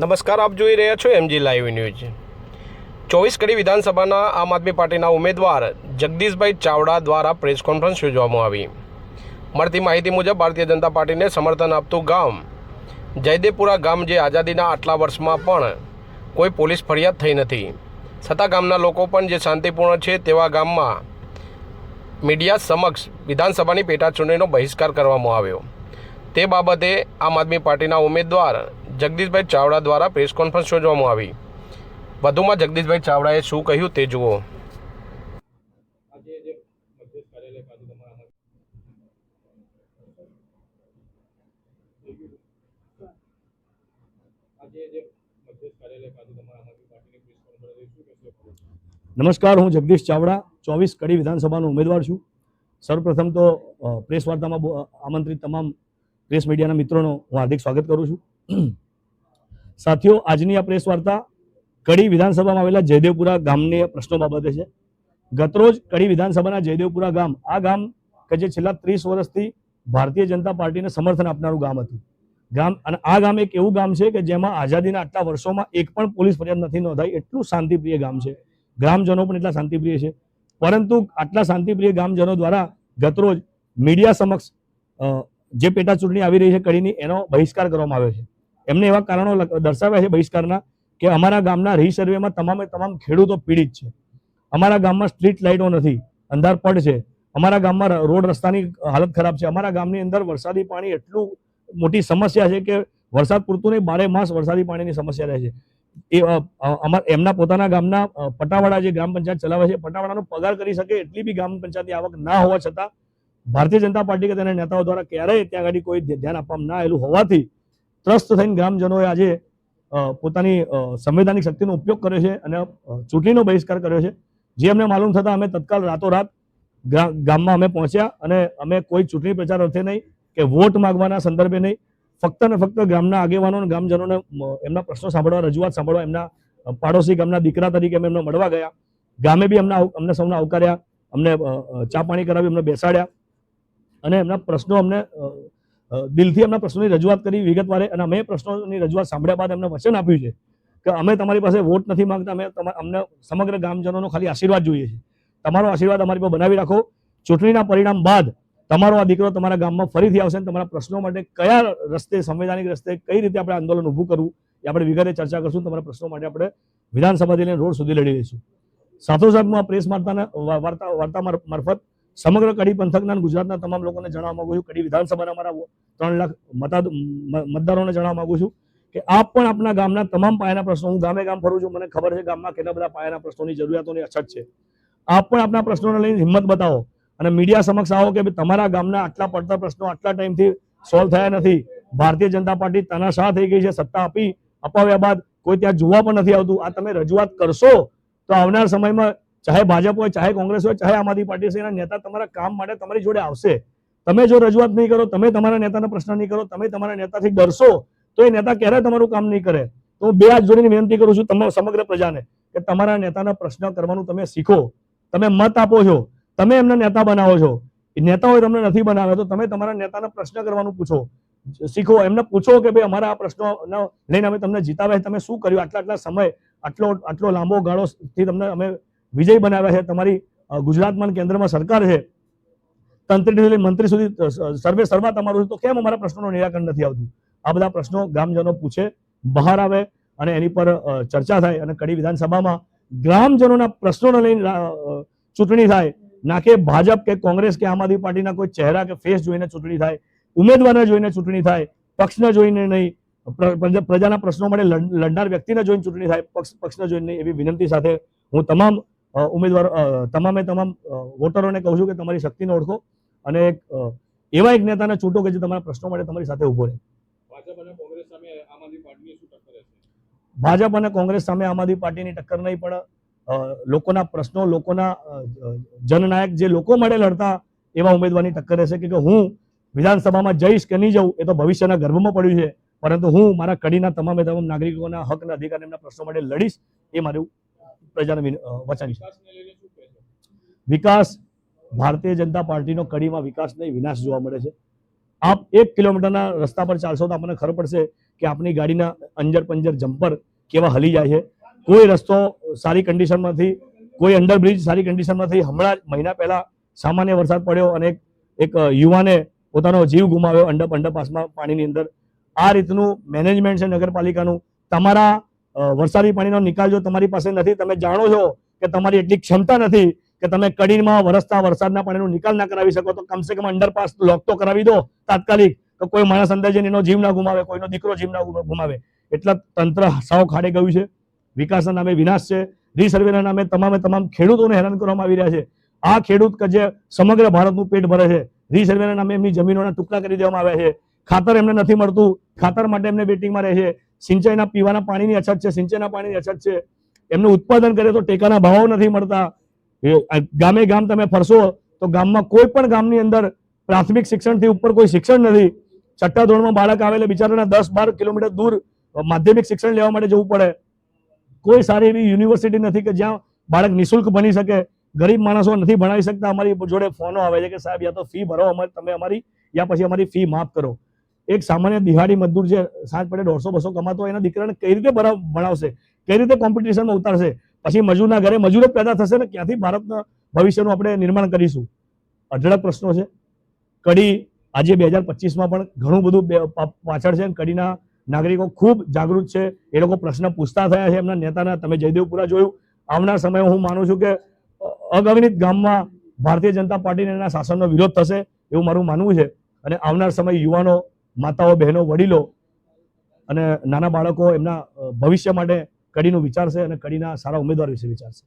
નમસ્કાર, આપ જોઈ રહ્યા છો એમજી લાઈવ ન્યૂઝ. ચોવીસ કડી વિધાનસભાના આમ આદમી પાર્ટીના ઉમેદવાર જગદીશભાઈ ચાવડા દ્વારા પ્રેસ કોન્ફરન્સ યોજવામાં આવી. મળતી માહિતી મુજબ ભારતીય જનતા પાર્ટીને સમર્થન આપતું ગામ જયદેવપુરા ગામ જે આઝાદીના આટલા વર્ષમાં પણ કોઈ પોલીસ ફરિયાદ થઈ નથી. છતાં ગામના લોકો પણ જે શાંતિપૂર્ણ છે તેવા ગામમાં મીડિયા સમક્ષ વિધાનસભાની પેટા ચૂંટણીનો બહિષ્કાર કરવામાં આવ્યો. તે બાબતે આમ આદમી પાર્ટીના ઉમેદવાર જગદીશભાઈ ચાવડા દ્વારા પ્રેસ કોન્ફરન્સ યોજવામાં આવી. વધુમાં જગદીશભાઈ ચાવડાએ શું કહ્યું તે જુઓ. નમસ્કાર, હું જગદીશ ચાવડા, ચોવીસ કડી વિધાનસભાનો ઉમેદવાર છું. સર્વપ્રથમ તો પ્રેસ વાર્તામાં આમંત્રિત તમામ પ્રેસ મીડિયાના મિત્રોનો હું હાર્દિક સ્વાગત કરું છું. સાથીઓ, આજની આ પ્રેસ વાર્તા કડી વિધાનસભામાં આવેલા જયદેવપુરા ગામની પ્રશ્નો બાબતે છે. ગતરોજ કડી વિધાનસભાના જયદેવપુરા ગામ, આ ગામ કે જે છેલ્લા ત્રીસ વર્ષથી ભારતીય જનતા પાર્ટીને સમર્થન આપનારું ગામ હતું. ગામ અને આ ગામ એક એવું ગામ છે કે જેમાં આઝાદીના આટલા વર્ષોમાં એક પણ પોલીસ ફરિયાદ નથી નોંધાઈ, એટલું શાંતિપ્રિય ગામ છે. ગ્રામજનો પણ એટલા શાંતિપ્રિય છે. પરંતુ આટલા શાંતિપ્રિય ગામજનો દ્વારા ગતરોજ મીડિયા સમક્ષ જે પેટા ચૂંટણી આવી રહી છે કડીની, એનો બહિષ્કાર કરવામાં આવ્યો છે. એમને એવા કારણો દર્શાવ્યા છે બહિષ્કારના કે અમારા ગામના રીસર્વેમાં તમામે તમામ ખેડૂતો પીડિત છે. અમારા ગામમાં સ્ટ્રીટ લાઇટો નથી અંધારપટ છે. અમારા ગામમાં રોડ રસ્તાની હાલત ખરાબ છે. અમારા ગામની અંદર વરસાદી પાણી એટલું મોટી સમસ્યા છે કે વરસાદ પૂરતું નહીં બારે માસ વરસાદી પાણીની સમસ્યા રહે છે. એ એમના પોતાના ગામના અ, પટાવાડા જે ગ્રામ પંચાયત ચલાવે છે પટાવાડાનો પગાર કરી શકે એટલી બી ગ્રામ પંચાયતની આવક ના હોવા છતાં ભારતીય જનતા પાર્ટી કે તેના નેતાઓ દ્વારા ક્યારેય ત્યાં આગળ કોઈ ધ્યાન આપવામાં ના આવેલું હોવાથી ત્રસ્ત થઈને ગ્રામજનોએ આજે પોતાની સંવૈધાનિક શક્તિનો ઉપયોગ કર્યો છે અને ચૂંટણીનો બહિષ્કાર કર્યો છે. જે અમને માલુમ થતાં અમે તત્કાલ રાતોરાત ગામમાં અમે પહોંચ્યા અને અમે કોઈ ચૂંટણી પ્રચાર અર્થે નહીં કે વોટ માંગવાના સંદર્ભે નહીં. ફક્ત ને ફક્ત ગામના આગેવાનો અને ગામજનોને એમના પ્રશ્નો સાંભળવા, રજૂઆત સાંભળવા, એમના પાડોશી ગામના દીકરા તરીકે અમે એમને મળવા ગયા. ગામે બી અમને અમને સૌને આવકાર્યા, અમને ચા પાણી કરાવી, અમને બેસાડ્યા અને એમના પ્રશ્નો અમને દિલથી એમના પ્રશ્નોની રજૂઆત કરી વિગતવારે અને અમે પ્રશ્નોની રજૂઆત સાંભળ્યા બાદ એમને વચન આપ્યું છે કે અમે તમારી પાસે વોટ નથી માંગતા, અમે અમને સમગ્ર ગામજનોનો ખાલી આશીર્વાદ જોઈએ છે. તમારો આશીર્વાદ અમારી પર બનાવી રાખો. ચૂંટણીના પરિણામ બાદ તમારો આ દીકરો તમારા ગામમાં ફરીથી આવશે અને તમારા પ્રશ્નો માટે કયા રસ્તે, સંવૈધાનિક રસ્તે કઈ રીતે આપણે આંદોલન ઊભું કરવું એ આપણે વિગતે ચર્ચા કરશું. તમારા પ્રશ્નો માટે આપણે વિધાનસભાથી લઈને રોડ સુધી લડી લઈશું. સાથોસાથ હું આ પ્રેસ વાર્તાના વાર્તા વાર્તા મારફત સમગ્ર કડી પંથકના ગુજરાતના તમામ લોકોને જણાવવા માંગુ છું. કડી વિધાનસભાના મારા ત્રણ લાખ મતા મતદારોને જણાવવા માંગુ છું કે આપ પણ આપના ગામના તમામ પાયાના પ્રશ્નો હું ગામે ગામ ફરું છું, મને ખબર છે ગામમાં કેટલા બધા પાયાના પ્રશ્નોની જરૂરિયાતોની અછત છે. આપ પણ આપના પ્રશ્નોને લઈને હિંમત બતાવો અને મીડિયા સમક્ષ આવો કે તમારા ગામના આટલા પડતા પ્રશ્નો આટલા ટાઈમથી સોલ્વ થયા નથી. ભારતીય જનતા પાર્ટી તનાશાહ થઈ ગઈ છે, સત્તા આપી, અપાવ્યા બાદ કોઈ ત્યાં જોવા પણ નથી આવતું. આ તમે રજૂઆત કરશો તો આવનાર સમયમાં ચાહે ભાજપ હોય, ચાહે કોંગ્રેસ હોય, ચાહે આમ આદમી પાર્ટી છે, એના નેતા તમારા કામ માટે તમારી જોડે આવશે. તમે જો રજૂઆત નહીં કરો, તમે તમારા નેતાના પ્રશ્ન નહીં કરો, તમે તમારા નેતાથી ડરશો, તો એ નેતા ક્યારે તમારું કામ નહીં કરે? તો હું બે હાથ જોડીને વિનંતી કરું છું તમામ સમગ્ર પ્રજાને કે તમારા નેતાના પ્રશ્ન કરવાનું તમે શીખો. તમે મત આપો છો, તમે એમને નેતા બનાવો છો. નેતાઓએ તમને નથી બનાવ્યા તો તમે તમારા નેતાના પ્રશ્ન કરવાનું પૂછો. શીખો, એમને પૂછો કે ભાઈ અમારા આ પ્રશ્નો લઈને અમે તમને જીતાવ્યા તમે શું કર્યું? આટલા આટલા સમય, આટલો આટલો લાંબો ગાળોથી તમને અમે વિજય બનાવ્યા છે. તમારી ગુજરાતમાં કેન્દ્રમાં સરકાર છે. તંત્રીથી લઈ મંત્રી સુધી સર્વે સર્વા તમારું તો કેમ અમારા પ્રશ્નોનું નિરાકરણ નથી આવતું? આ બધા પ્રશ્નો ગ્રામજનો પૂછે, બહાર આવે અને એની પર ચર્ચા થાય અને કડી વિધાનસભામાં ગ્રામજનોના પ્રશ્નોને લઈને ચૂંટણી થાય. ના કે ભાજપ કે કોંગ્રેસ કે આમ આદમી પાર્ટીના કોઈ ચહેરા કે ફેસ જોઈને ચૂંટણી થાય. ઉમેદવારને જોઈને ચૂંટણી થાય. પક્ષને જોઈને નહીં. પ્ર- પ્રજાના પ્રશ્નો માટે લડનાર વ્યક્તિને જોઈને ચૂંટણી થાય. પક્ષ, પક્ષને જોઈને એવી વિનંતી સાથે હું તમામ ઉમેદવાર તમામે તમામ વોટરોને કહું છું કે તમારી શક્તિને ઓળખો અને એક એવા એક નેતાને ચૂંટો કે જે તમારા પ્રશ્નો માટે તમારી સાથે ઊભો રહે. ભાજપ અને કોંગ્રેસ સામે આમ આદમી પાર્ટીની ટક્કર નહીં પણ લોકોના પ્રશ્નો લોકોના જનનાયક જે લોકો માટે લડતા એવા ઉમેદવારની ટક્કર રહેશે કે હું વિધાનસભામાં જઈશ કે નહીં જઉં એ તો ભવિષ્યના ગર્ભમાં પડ્યું છે. પરંતુ હું મારા કડીના તમામે તમામ નાગરિકોના હક અને અધિકાર એમના પ્રશ્નો માટે લડીશ એ મારું પ્રજાને વચાવી અ, વચન છે. વિકાસને લઈને શું કહેશો વિકાસ ભારતીય જનતા પાર્ટીનો કડીમાં વિકાસ નહીં વિનાશ જોવા મળે છે. આપ એક કિલોમીટરના રસ્તા પર ચાલશો તો આપણને ખબર પડશે કે આપણી ગાડીના અંજર પંજર જમ્પર કેવા હલી જાય છે. કોઈ રસ્તો સારી કન્ડિશનમાં નથી કોઈ અંડરબ્રિજ સારી કન્ડિશનમાં નથી હમણાં મહિના પહેલા સામાન્ય વરસાદ પડ્યો અને એક યુવાને પોતાનો જીવ ગુમાવ્યો અંડર અંડરપાસમાં પાણીની અંદર. આ રીતનું મેનેજમેન્ટ છે નગરપાલિકાનું. તમારા વરસાદી પાણીનો નિકાલ જો તમારી પાસે નથી, તમે જાણો છો કે તમારી એટલી ક્ષમતા નથી કે તમે કડીમાં વરસતા વરસાદના પાણીનો નિકાલ ના કરાવી શકો, તો કમસે કમ અંડરપાસ લોક તો કરાવી દો તાત્કાલિક તો કોઈ માણસ અંદર જઈને એનો જીવ ના ગુમાવે, કોઈનો દીકરો જીવ ના ગુમાવે. એટલા તંત્ર સાવ ખાડે ગયું છે. વિકાસના નામે વિનાશ છે. રીસર્વેના નામે તમામે તમામ ખેડૂતોને હેરાન કરવામાં આવી રહ્યા છે. આ ખેડૂત કે જે સમગ્ર ભારતનું પેટ ભરે છે, રીસર્વેના નામે એમની જમીનોના ટુકડા કરી દેવામાં આવ્યા છે. ખાતર એમને નથી મળતું, ખાતર માટે એમને વેટિંગમાં રહે છે. સિંચાઈના પીવાના પાણીની અછત છે, સિંચાઈના પાણીની અછત છે. એમનું ઉત્પાદન કરે તો ટેકાના ભાવ નથી મળતા. ગામે ગામ તમે ફરશો તો ગામમાં કોઈ પણ ગામની અંદર પ્રાથમિક શિક્ષણથી ઉપર કોઈ શિક્ષણ નથી. છઠ્ઠા ધોરણમાં બાળક આવે બિચારાને દસ બાર કિલોમીટર દૂર માધ્યમિક શિક્ષણ લેવા માટે જવું પડે. કોઈ સારી એવી યુનિવર્સિટી નથી કે જ્યાં બાળક નિઃશુલ્ક બની શકે. ગરીબ માણસો નથી ભણાવી શકતા. અમારી જોડે ફોનો આવે છે કે સાહેબ, યા તો ફી ભરો અમારી, તમે અમારી, યા પછી અમારી ફી માફ કરો. એક સામાન્ય દિહાડી મજદૂર જે સાંજ પડે દોઢસો, બસો કમાતો એના દીકરાને કઈ રીતે ભણાવ- ભણાવશે? કઈ રીતે કોમ્પિટિશનમાં ઉતારશે? પછી મજૂરના ઘરે મજૂર જ પેદા થશે ને ક્યાંથી ભારતના ભવિષ્યનું આપણે નિર્માણ કરીશું? અઢળક પ્રશ્નો છે. કડી આજે બે હજાર પચીસમાં પણ ઘણું બધું પાછળ છે કડીના નાગરિકો ખૂબ જાગૃત છે. એ લોકો પ્રશ્ન પૂછતા થયા છે એમના નેતાના. તમે જયદેવપુરા જોયું. આવનાર સમયમાં હું માનું છું કે અગણિત ગામમાં ભારતીય જનતા પાર્ટીને એના શાસનનો વિરોધ થશે એવું મારું માનવું છે. અને આવનાર સમય યુવાનો માતાઓ, બહેનો, વડીલો અને નાના બાળકો એમના ભવિષ્ય માટે કડીનું વિચારશે અને કડીના સારા ઉમેદવાર વિશે વિચારશે